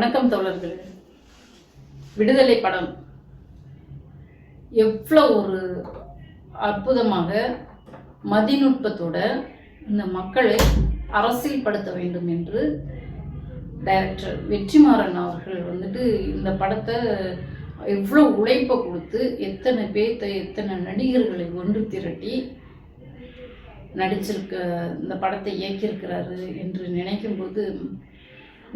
வணக்கம் தோழர்கள். விடுதலை படம் எவ்வளோ ஒரு அற்புதமாக மதிநுட்பத்தோட இந்த மக்களை அரசியல் படுத்த வேண்டும் என்று டைரக்டர் வெற்றிமாறன் அவர்கள் வந்துட்டு இந்த படத்தை எவ்வளோ உழைப்பை கொடுத்து எத்தனை பேர்த்த எத்தனை நடிகர்களை ஒன்று திரட்டி நடிச்சிருக்க இந்த படத்தை இயக்கியிருக்கிறாரு என்று நினைக்கும்போது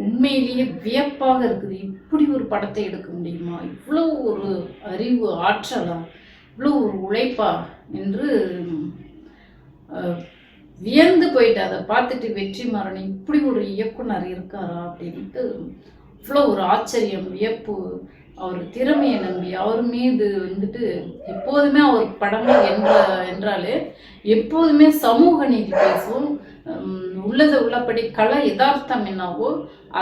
உண்மையிலேயே வியப்பாக இருக்குது. இப்படி ஒரு படத்தை எடுக்க முடியுமா? இவ்வளோ ஒரு அறிவு ஆற்றலா? இவ்வளோ ஒரு உழைப்பா? என்று வியந்து போயிட்டு அதை பார்த்துட்டு வெற்றி மாறன் இப்படி ஒரு இயக்குனர் இருக்காரா? அப்படின்ட்டு இவ்வளோ ஒரு ஆச்சரியம் வியப்பு. அவர் திறமையை நம்பி அவர் மீது வந்துட்டு எப்போதுமே அவர் படங்கள் என்ற என்றாலே எப்போதுமே சமூக நீதி பேசும். உள்ளது உள்ளபடி கலை யதார்த்தம் என்னவோ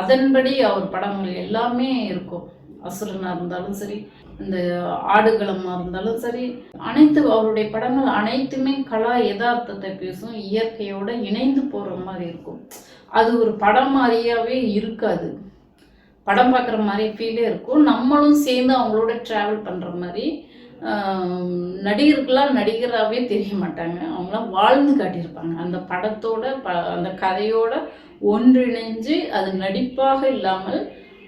அதன்படி அவர் படங்கள் எல்லாமே இருக்கும். அசுரனாக இருந்தாலும் சரி இந்த ஆடுகளமாக இருந்தாலும் சரி அனைத்து அவருடைய படங்கள் அனைத்துமே கலா யதார்த்தத்தை பேசும் இயற்கையோட இணைந்து போகிற மாதிரி இருக்கும். அது ஒரு படம் மாதிரியாவே இருக்காது. படம் பார்க்குற மாதிரி ஃபீலே இருக்கும். நம்மளும் சேர்ந்து அவங்களோட ட்ராவல் பண்ணுற மாதிரி ஆம், நடிகராகவே தெரிய மாட்டாங்க. அவங்களாம் வாழ்ந்து காட்டியிருப்பாங்க. அந்த படத்தோட ப அந்த கதையோட ஒன்றிணைஞ்சு அது நடிப்பாக இல்லாமல்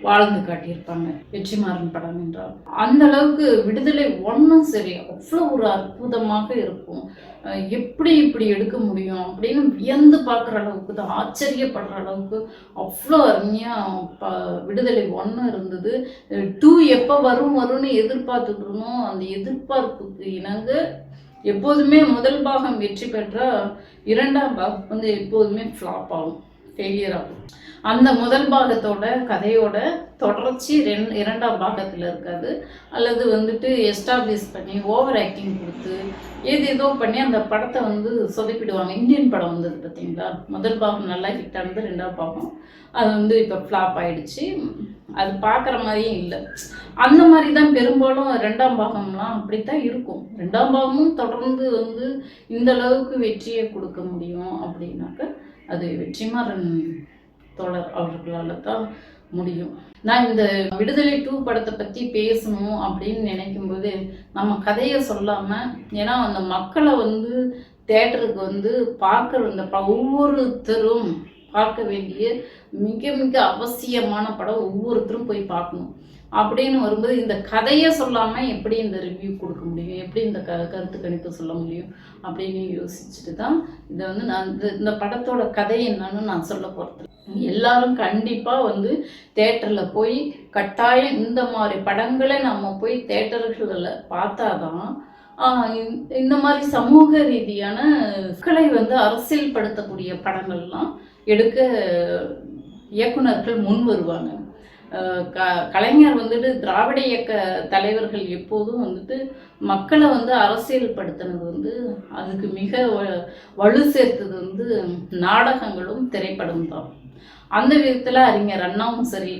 வாழ்ந்து காட்டியிருப்பாங்க. வெற்றிமாறன் படம் என்றால். அந்த அளவுக்கு விடுதலை ஒன்றும் சரி அவ்வளோ ஒரு அற்புதமாக இருக்கும். எப்படி இப்படி எடுக்க முடியும் அப்படின்னு வியந்து பார்க்குற அளவுக்கு தான் ஆச்சரியப்படுற அளவுக்கு அவ்வளோ அருமையாக ப விடுதலை ஒன்று இருந்தது. டூ எப்போ வரும் வரும்னு எதிர்பார்த்துட்டு இருந்தோம். அந்த எதிர்பார்ப்புக்கு இணங்க எப்போதுமே முதல் பாகம் வெற்றி பெற்றால் இரண்டாம் பாகம் வந்து எப்போதுமே ஃப்ளாப் ஆகும். ஃபெயிலியர் ஆகும். அந்த முதல் பாகத்தோட கதையோட தொடர்ச்சி ரெண் இரண்டாம் பாகத்தில் இருக்காது. அல்லது வந்துட்டு எஸ்டாப்ளிஷ் பண்ணி ஓவர் ஆக்டிங் கொடுத்து ஏது ஏதோ பண்ணி அந்த படத்தை வந்து சொதப்பிடுவாங்க இந்தியன் படம் வந்தது பார்த்தீங்களா? முதல் பாகம் நல்லா ஹிட் ஆனது ரெண்டாம் பாகம். அது வந்து இப்போ ஃப்ளாப் ஆகிடுச்சு அது பார்க்குற மாதிரியும் இல்லை. அந்த மாதிரி தான் பெரும்பாலும் ரெண்டாம் பாகம்லாம் அப்படித்தான் இருக்கும். ரெண்டாம் பாகமும் தொடர்ந்து வந்து இந்த அளவுக்கு வெற்றியை கொடுக்க முடியும் அப்படின்னாக்க அது வெற்றிமாறன் தோழர் அவர்களால் தான் முடியும். நான் இந்த விடுதலை டூ படத்தை பற்றி பேசணும் அப்படின்னு நினைக்கும்போது நம்ம கதையை சொல்லாமல் ஏன்னா அந்த மக்களை வந்து தேட்டருக்கு வந்து பார்க்குற இந்த ஒவ்வொருத்தரும் பார்க்க வேண்டிய மிக மிக அவசியமான படம் ஒவ்வொருத்தரும் போய் பார்க்கணும். அப்படின்னு வரும்போது இந்த கதையை சொல்லாமல் எப்படி இந்த ரிவ்யூ கொடுக்க முடியும்? எப்படி இந்த க கருத்து கணிப்பு சொல்ல முடியும்? அப்படின்னு யோசிச்சுட்டு தான் இதை வந்து நான் இந்த இந்த படத்தோட கதை என்னன்னு நான் சொல்ல போகிறது எல்லாரும் கண்டிப்பாக வந்து தேட்டரில் போய் கட்டாயம் இந்த மாதிரி படங்களை நம்ம போய் தேட்டர்களில் பார்த்தாதான் தான் இந்த- மாதிரி சமூக ரீதியான மக்களை வந்து அரசியல் படுத்தக்கூடிய படங்கள்லாம் எடுக்க இயக்குனர்கள் முன் வருவாங்க. க கலைஞர் வந்துட்டு திராவிட இயக்க தலைவர்கள் எப்போதும் வந்துட்டு மக்களை வந்து அரசியல்படுத்தினது வந்து அதுக்கு மிக வ- வலு சேர்த்தது வந்து நாடகங்களும் திரைப்படம் தான். அந்த விதத்தில் அறிஞர் அண்ணாவும் சரி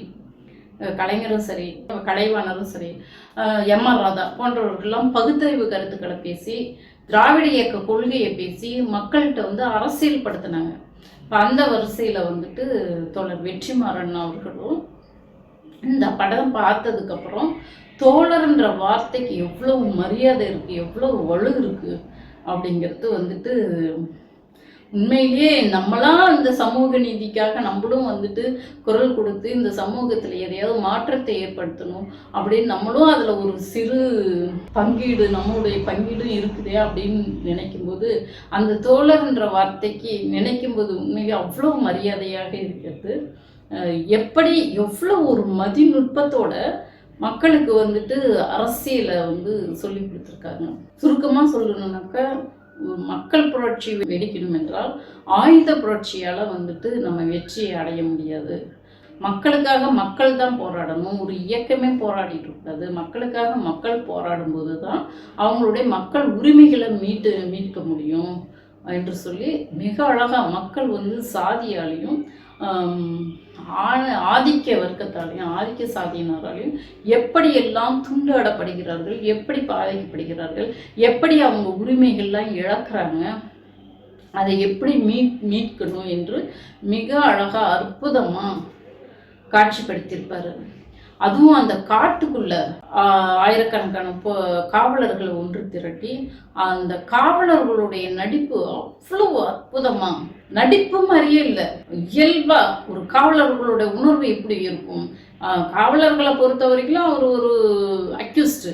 கலைஞரும் சரி கலைவாணரும் சரி எம் ஆர் ராதா போன்றவர்கள்லாம் பகுத்தறிவு கருத்துக்களை பேசி திராவிட இயக்க கொள்கையை பேசி மக்கள்கிட்ட வந்து அரசியல்படுத்தினாங்க. இப்போ அந்த வரிசையில் வந்துட்டு தோழர் வெற்றிமாறன் அவர்களும் இந்த படம் பார்த்ததுக்கப்புறம் தோழர்ன்ற வார்த்தைக்கு எவ்வளவு மரியாதை இருக்குது எவ்வளவு வலு இருக்குது அப்படிங்கிறது வந்துட்டு உண்மையிலேயே நம்மளாம் இந்த சமூக நீதிக்காக நம்மளும் வந்துட்டு குரல் கொடுத்து இந்த சமூகத்தில் எதையாவது மாற்றத்தை ஏற்படுத்தணும் அப்படின்னு நம்மளும் அதில் ஒரு சிறு பங்கீடு நம்மளுடைய பங்கீடு இருக்குதே அப்படின்னு நினைக்கும்போது அந்த தோழர்ன்ற வார்த்தைக்கு நினைக்கும்போது உண்மையிலே அவ்வளோ மரியாதையாக இருக்கிறது. எப்படி எவ்வளோ ஒரு மதிநுட்பத்தோட மக்களுக்கு வந்துட்டு அரசியலை வந்து சொல்லி கொடுத்துருக்காங்க? சுருக்கமாக சொல்லணும்னாக்கா மக்கள் புரட்சி வெடிக்கணும் என்றால் ஆயுத புரட்சியால் வந்துட்டு நம்ம வெற்றியை அடைய முடியாது. மக்களுக்காக மக்கள் தான் போராடணும். ஒரு இயக்கமே போராடிட்டு இருக்காது. மக்களுக்காக மக்கள் போராடும்போது தான் அவங்களுடைய மக்கள் உரிமைகளை மீட்டு மீட்க முடியும் என்று சொல்லி மிக அழகாக மக்கள் வந்து சாதியாலையும் ஆதிக்க வர்க்கத்தாலையும் ஆதிக்க சாதியினராலையும் எப்படியெல்லாம் துண்டாடப்படுகிறார்கள் எப்படி பாதிக்கப்படுகிறார்கள் எப்படி அவங்க உரிமைகள்லாம் இழக்கிறாங்க அதை எப்படி மீட் மீட்கணும் என்று மிக அழகாக அற்புதமாக காட்சிப்படுத்தியிருப்பார். அதுவும் அந்த காட்டுக்குள்ள ஆயிரக்கணக்கான காவலர்களை ஒன்று திரட்டி அந்த காவலர்களுடைய நடிப்பு அவ்வளவு அற்புதமாக நடிப்பும் அறிய இல்லை. இயல்பா ஒரு காவலர்களுடைய உணர்வு எப்படி இருக்கும்? காவலர்களை பொறுத்த வரைக்கும் அவர் ஒரு அக்யூஸ்டு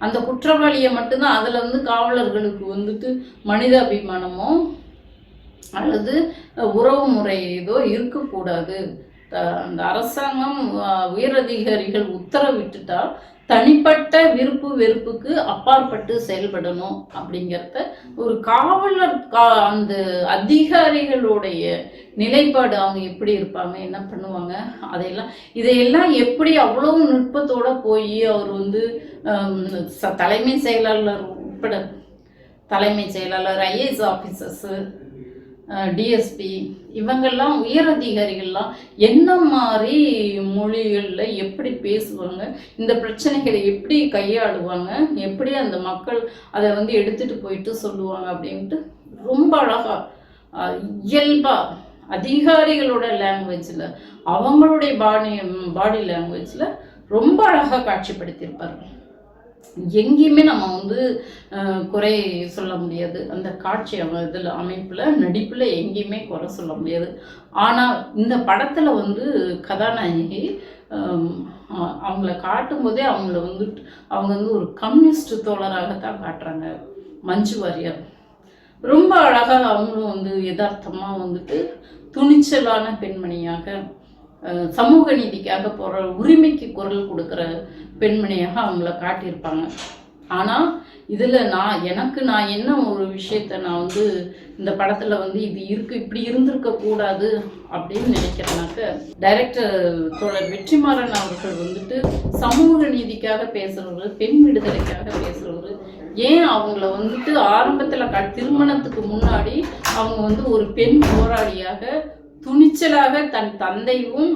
அந்த குற்றவாளியை மட்டும்தான் அதில் வந்து காவலர்களுக்கு வந்துட்டு மனிதாபிமானமோ அல்லது உறவு முறை ஏதோ இருக்கக்கூடாது. அந்த அரசாங்கம் உயரதிகாரிகள் உத்தரவிட்டுட்டால் தனிப்பட்ட விருப்பு வெறுப்புக்கு அப்பாற்பட்டு செயல்படணும் அப்படிங்கிறத ஒரு காவலர் கா அந்த அதிகாரிகளுடைய நிலைப்பாடு அவங்க எப்படி இருப்பாங்க என்ன பண்ணுவாங்க அதையெல்லாம் இதையெல்லாம் எப்படி அவ்வளவு நுட்பத்தோட போய் அவர் வந்து ச- தலைமை செயலாளர் உட்பட தலைமை செயலாளர் ஐஏஎஸ் ஆஃபீஸர்ஸு டிஎஸ்பி இவங்கெல்லாம் உயர் அதிகாரிகள்லாம் என்ன மாதிரி மொழிகளில் எப்படி பேசுவாங்க? இந்த பிரச்சனைகளை எப்படி கையாளுவாங்க? எப்படி அந்த மக்கள் அதை வந்து எடுத்துகிட்டு போயிட்டு சொல்லுவாங்க அப்படின்ட்டு ரொம்ப அழகாக இயல்பாக அதிகாரிகளோட லாங்குவேஜில் அவங்களுடைய பாடி பாடி லாங்குவேஜில் ரொம்ப அழகாக காட்சிப்படுத்தியிருப்பாரு எங்கேயுமே நம்ம வந்து குறை சொல்ல முடியாது. அந்த காட்சி இதில் அமைப்பில் நடிப்பில் எங்கேயுமே குறை சொல்ல முடியாது. ஆனால் இந்த படத்தில் வந்து கதாநாயகி அவங்கள காட்டும் அவங்கள காட்டும்போதே அவங்கள வந்து அவங்க வந்து ஒரு கம்யூனிஸ்ட் தோழராகத்தான் காட்டுறாங்க மஞ்சு வாரியர். ரொம்ப அழகாக அவங்களும் வந்து யதார்த்தமாக வந்துட்டு துணிச்சலான பெண்மணியாக சமூக நீதிக்காக போகிற உரிமைக்கு குரல் கொடுக்குற பெண்மணியாக அவங்கள காட்டியிருப்பாங்க. ஆனால் இதில் நான் எனக்கு நான் என்ன ஒரு விஷயத்த நான் வந்து இந்த படத்தில் வந்து இது இருக்கு இப்படி இருந்திருக்க கூடாது அப்படின்னு நினைக்கிறேனாக்க டைரக்டர் தோழர் வெற்றிமாறன் அவர்கள் வந்துட்டு சமூக நீதிக்காக பேசுகிறவர் பெண் விடுதலைக்காக பேசுகிறவர் ஏன் அவங்கள வந்துட்டு ஆரம்பத்தில் க திருமணத்துக்கு முன்னாடி அவங்க வந்து ஒரு பெண் போராளியாக துணிச்சலாக தன் தந்தையும்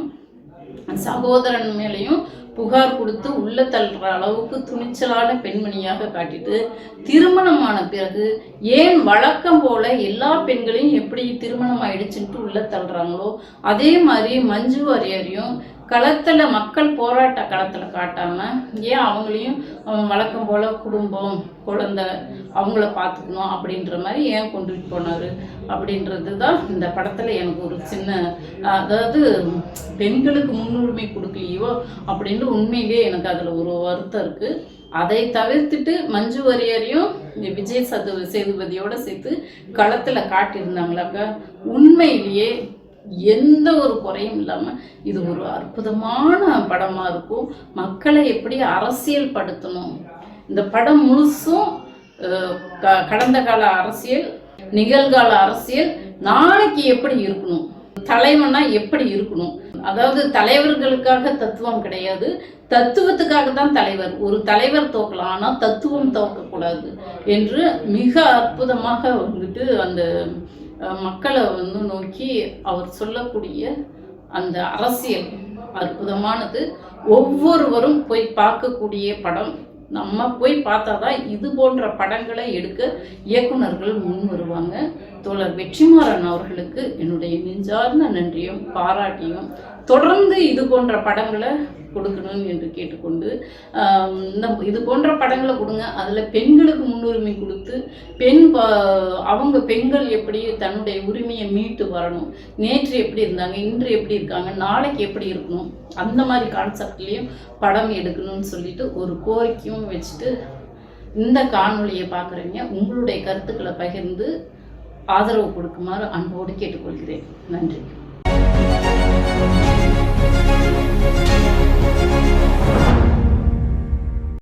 சகோதரன் மேலையும் புகார் கொடுத்து உள்ள தள்ளுற அளவுக்கு துணிச்சலான பெண்மணியாக காட்டிட்டு திருமணமான பிறகு ஏன் வழக்கம் போல எல்லா பெண்களையும் எப்படி திருமணம் ஆயிடுச்சுன்ட்டு உள்ள தள்ளுறாங்களோ அதே மாதிரி மஞ்சு வாரியரையும் களத்தில் மக்கள் போராட்ட களத்தில் காட்டாமல் ஏன் அவங்களையும் வழக்கம் போல் குடும்பம் குழந்தை அவங்கள பார்த்துக்கணும் அப்படின்ற மாதிரி ஏன் கொண்டுட்டு போனார்? அப்படின்றது தான் இந்த படத்தில் எனக்கு ஒரு சின்ன அதாவது பெண்களுக்கு முன்னுரிமை கொடுக்கலையோ அப்படின்னு உண்மையிலேயே எனக்கு அதில் ஒரு வருத்தம் இருக்குது அதை தவிர்த்துட்டு மஞ்சு வாரியரையும் இந்த விஜய் சது சேதுபதியோடு சேர்த்து களத்தில் காட்டியிருந்தாங்களாக்கா? உண்மையிலேயே எந்த ஒரு குறையும் இல்லாமல் இது ஒரு அற்புதமான படமாக இருக்கும். மக்களை எப்படி அரசியல் படுத்தணும் இந்த படம் முழுசும் கடந்த கால அரசியல் நிகழ்கால அரசியல் நாளைக்கு எப்படி இருக்கணும்? தலைவனா எப்படி இருக்கணும்? அதாவது தலைவர்களுக்காக தத்துவம் கிடையாது. தத்துவத்துக்காக தான் தலைவர். ஒரு தலைவர் தோக்கலாம் ஆனால் தத்துவம் தோக்கக்கூடாது என்று மிக அற்புதமாக வந்துட்டு அந்த மக்களை வந்து நோக்கி அவர் சொல்லக்கூடிய அந்த அரசியல் அற்புதமானது. ஒவ்வொருவரும் போய் பார்க்கக்கூடிய படம் நம்ம போய் பார்த்தாதான் இது போன்ற படங்களை எடுக்க இயக்குனர்கள் முன் வருவாங்க. தோழர் வெற்றிமாறன் அவர்களுக்கு என்னுடைய நெஞ்சார்ந்த நன்றியும் பாராட்டியும் தொடர்ந்து இது போன்ற படங்களை கொடுக்கணும் என்று கேட்டுக்கொண்டு இந்த இது போன்ற படங்களை கொடுங்க. அதில் பெண்களுக்கு முன்னுரிமை கொடுத்து பெண் ப- அவங்க பெண்கள் எப்படி தன்னுடைய உரிமையை மீட்டு வரணும் நேற்று எப்படி இருந்தாங்க இன்று எப்படி இருக்காங்க நாளைக்கு எப்படி இருக்கணும் அந்த மாதிரி கான்செப்ட்லேயும் படம் எடுக்கணும்னு சொல்லிட்டு ஒரு கோரிக்கையும் வச்சுட்டு இந்த காணொலியை பார்க்குறீங்க. உங்களுடைய கருத்துக்களை பகிர்ந்து ஆதரவு கொடுக்குமாறு அன்போடு கேட்டுக்கொள்கிறேன். நன்றி.